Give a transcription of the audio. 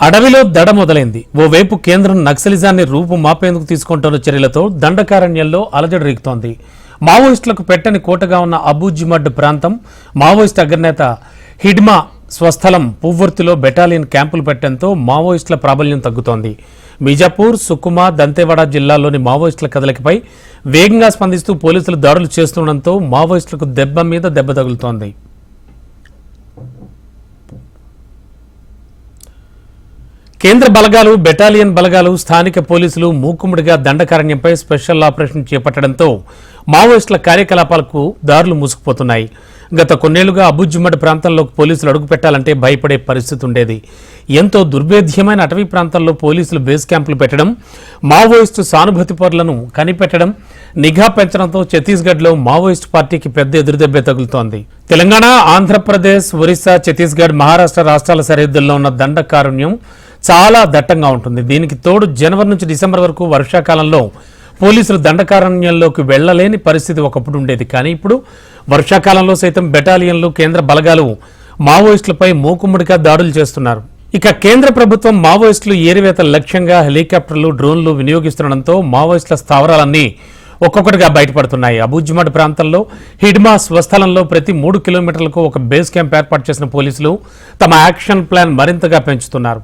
అడవిలో దడ మొదలైంది. ఓవైపు కేంద్రం నక్సలిజాన్ని రూపు మాపేందుకు తీసుకుంటున్న చర్యలతో దండకారణ్యంలో అలజడి రేగుతోంది. మావోయిస్టులకు పెట్టని కోటగా ఉన్న అబూజిమడ్ ప్రాంతం మావోయిస్ట్ అగ్రనేత హిడ్మా స్వస్థలం పువ్వర్తిలో బెటాలియన్ క్యాంపులు పెట్టడంతో మావోయిస్టుల ప్రాబల్యం తగ్గుతోంది. మిజాపూర్ సుకుమా దంతేవాడ జిల్లాల్లోని మావోయిస్టుల కదలికపై వేగంగా స్పందిస్తూ పోలీసులు దాడులు చేస్తుండటంతో మావోయిస్టులకు దెబ్బ మీద దెబ్బ తగులుతోంది. కేంద్ర బలగాలు బెటాలియన్ బలగాలు స్థానిక పోలీసులు మూకుముడిగా దండకారణ్యంపై స్పెషల్ ఆపరేషన్ చేపట్టడంతో మావోయిస్టుల కార్యకలాపాలకు దారులు మూసుకుపోతున్నాయి. గత కొన్నేళ్ళుగా అబుజ్జుమ్మడి ప్రాంతంలోకి పోలీసులు అడుగుపెట్టాలంటే భయపడే పరిస్థితి ఉండేది. ఎంతో దుర్భేద్యమైన అటవీ ప్రాంతాల్లో పోలీసులు బేస్ క్యాంపులు పెట్టడం మావోయిస్టు సానుభూతి పరులను కనిపెట్టడం నిఘా పెంచడంతో ఛత్తీస్గఢ్లో మావోయిస్టు పార్టీకి పెద్ద ఎదురుదెబ్బే తగులుతోంది. తెలంగాణ ఆంధ్రప్రదేశ్ ఒరిస్సా ఛత్తీస్గఢ్ మహారాష్ట్ర రాష్ట్రాల సరిహద్దుల్లో ఉన్న దండకారుణ్యం చాలా దట్టంగా ఉంటుంది. దీనికి తోడు జనవరి నుంచి డిసెంబర్ వరకు వర్షాకాలంలో పోలీసులు దండకారణ్యంలోకి వెళ్ళలేని పరిస్థితి ఒకప్పుడు ఉండేది. కానీ ఇప్పుడు వర్షాకాలంలో సైతం బెటాలియన్లు కేంద్ర బలగాలు మావోయిస్టులపై మూకుమ్మడిగా దాడులు చేస్తున్నారు. ఇక కేంద్ర ప్రభుత్వం మావోయిస్టులు ఏరివేత లక్ష్యంగా హెలికాప్టర్లు డ్రోన్లు వినియోగిస్తుండటంతో మావోయిస్టుల స్థావరాలన్నీ ఒక్కొక్కటిగా బయటపడుతున్నాయి. అబూజ్మడ్ ప్రాంతంలో హిడ్మా స్వస్థలంలో ప్రతి మూడు కిలోమీటర్లకు ఒక బేస్ క్యాంప్ ఏర్పాటు చేసిన పోలీసులు తమ యాక్షన్ ప్లాన్ మరింతగా పెంచుతున్నారు.